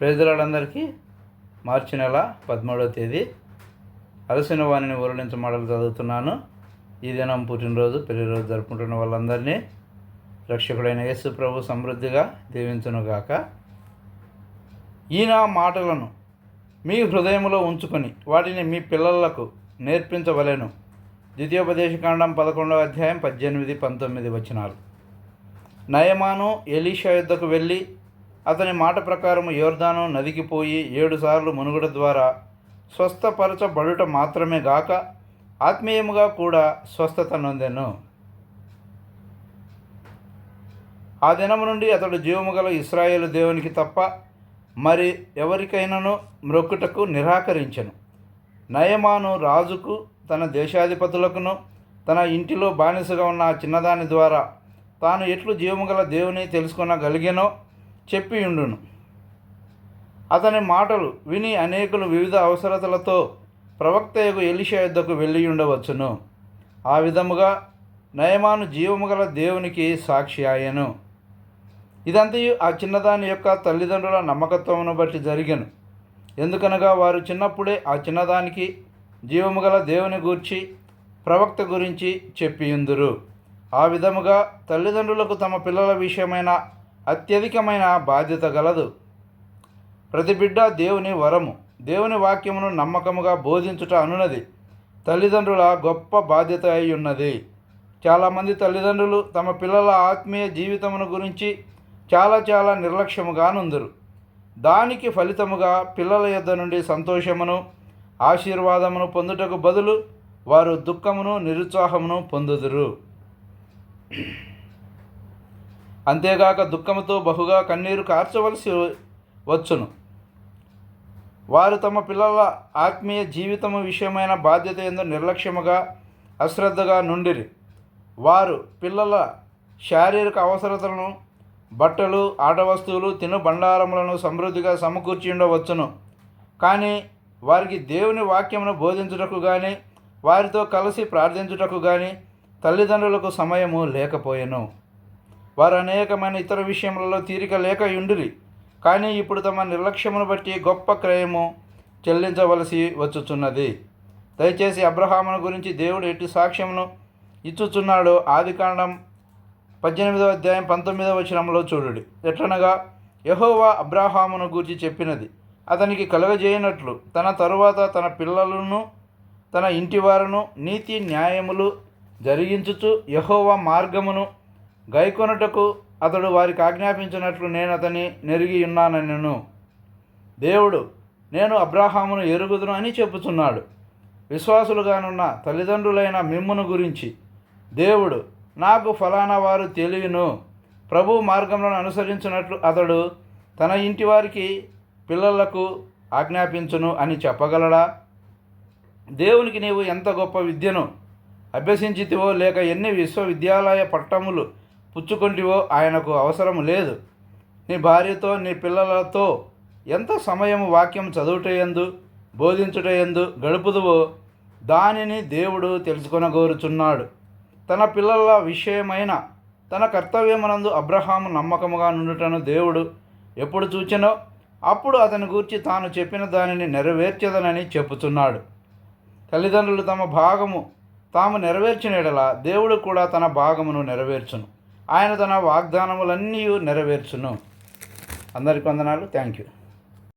ప్రజలందరికీ మార్చి నెల పదమూడవ తేదీ అలసిన వాణిని ఊరడించ మాటలు చదువుతున్నాను. ఈ దినం పుట్టినరోజు పెళ్ళిరోజు జరుపుకుంటున్న వాళ్ళందరినీ రక్షకుడైన యేసు ప్రభు సమృద్ధిగా దీవించునుగాక ఈయన మాటలను మీ హృదయంలో ఉంచుకొని వాటిని మీ పిల్లలకు నేర్పించవలెను. ద్వితీయోపదేశకాండం పదకొండవ అధ్యాయం పద్దెనిమిది పంతొమ్మిది వచనాలు. నయమాను ఎలీషా యుద్ధకు వెళ్ళి అతని మాట ప్రకారం యోర్దాను నదికి పోయి ఏడుసార్లు మునుగుడ ద్వారా స్వస్థపరచబడుట మాత్రమే గాక ఆత్మీయముగా కూడా స్వస్థత నొందెను. ఆ దినము నుండి అతడు జీవము గల ఇస్రాయేలు దేవునికి తప్ప మరి ఎవరికైనాను మ్రొక్కుటకు నిరాకరించెను. నయమాను రాజుకు తన దేశాధిపతులకును తన ఇంటిలో బానిసగా ఉన్న చిన్నదాని ద్వారా తాను ఎట్లు జీవము గల దేవుని తెలుసుకొనగలిగానో చెప్పి ఉండును. అతని మాటలు విని అనేకులు వివిధ అవసరతలతో ప్రవక్తయకు ఎలిషా యుద్ధకు వెళ్ళి ఉండవచ్చును. ఆ విధముగా నయమాను జీవము గల దేవునికి సాక్షి ఆయను. ఇదంతయు ఆ చిన్నదాని యొక్క తల్లిదండ్రుల నమ్మకత్వమును బట్టి జరిగను. ఎందుకనగా వారు చిన్నప్పుడే ఆ చిన్నదానికి జీవము గల దేవుని గూర్చి ప్రవక్త గురించి చెప్పియుందురు ఆ విధముగా తల్లిదండ్రులకు తమ పిల్లల విషయమైన అత్యధికమైన బాధ్యత గలదు. ప్రతి బిడ్డ దేవుని వరము. దేవుని వాక్యమును నమ్మకముగా బోధించుట అనున్నది తల్లిదండ్రుల గొప్ప బాధ్యత అయి ఉన్నది చాలామంది తల్లిదండ్రులు తమ పిల్లల ఆత్మీయ జీవితమును గురించి చాలా చాలా నిర్లక్ష్యముగా నుందురు. దానికి ఫలితముగా పిల్లల యొద్ద నుండి సంతోషమును ఆశీర్వాదమును పొందుటకు బదులు వారు దుఃఖమును నిరుత్సాహమును పొందుదురు. అంతేగాక దుఃఖముతో బహుగా కన్నీరు కార్చవలసి వచ్చును. వారు తమ పిల్లల ఆత్మీయ జీవితము విషయమైన బాధ్యత ఎందు నిర్లక్ష్యముగా అశ్రద్ధగా నుండిరి. వారు పిల్లల శారీరక అవసరతలను బట్టలు ఆట వస్తువులు తిను బండారములను సమృద్ధిగా సమకూర్చి ఉండవచ్చును. కానీ వారికి దేవుని వాక్యమును బోధించుటకు కానీ వారితో కలిసి ప్రార్థించుటకు కానీ తల్లిదండ్రులకు సమయము లేకపోయెను. వారు అనేకమైన ఇతర విషయములలో తీరిక లేక ఉండిరి కానీ ఇప్పుడు తమ నిర్లక్ష్యమును బట్టి గొప్ప క్రయము చెల్లించవలసి వచ్చుచున్నది. దయచేసి అబ్రహామును గురించి దేవుడు ఎట్టి సాక్ష్యమును ఇచ్చుచున్నాడో ఆదికాండం పద్దెనిమిదవ అధ్యాయం పంతొమ్మిదవ వచనంలో చూడుడి. ఎట్లనగా యహోవా అబ్రాహామును గూర్చి చెప్పినది అతనికి కలుగజేయనట్లు తన తరువాత తన పిల్లలను తన ఇంటివారును నీతి న్యాయములు జరిగించుచు యహోవా మార్గమును గైకొనుటకు అతడు వారికి ఆజ్ఞాపించినట్లు నేను అతని నెరిగి ఉన్నానను దేవుడు నేను అబ్రాహామును ఎరుగుదును అని చెప్పుచున్నాడు. విశ్వాసులుగానున్న తల్లిదండ్రులైన మిమ్మును గురించి. దేవుడు నాకు ఫలానా వారు తెలియను. ప్రభు మార్గంలో అనుసరించినట్లు అతడు తన ఇంటి వారికి పిల్లలకు ఆజ్ఞాపించును అని చెప్పగలడా? దేవునికి నీవు ఎంత గొప్ప విద్యను అభ్యసించితివో లేక ఎన్ని విశ్వవిద్యాలయ పట్టములు పుచ్చుకుంటివో ఆయనకు అవసరం లేదు. నీ భార్యతో నీ పిల్లలతో ఎంత సమయం వాక్యం చదువుటయందు బోధించుటయందు గడుపుదువో దానిని దేవుడు తెలుసుకొనగోరుచున్నాడు. తన పిల్లల విషయమైన తన కర్తవ్యమునందు అబ్రహాము నమ్మకముగా నుండుటను దేవుడు ఎప్పుడు చూచినో అప్పుడు అతని గూర్చి తాను చెప్పిన దానిని నెరవేర్చదనని చెప్పుచున్నాడు. తల్లిదండ్రులు తమ భాగము తాము నెరవేర్చిన ఎడల దేవుడు కూడా తన భాగమును నెరవేర్చును. ఆయన తన వాగ్దానములన్నీ నెరవేర్చును. అందరికి వందనాలు. Thank you.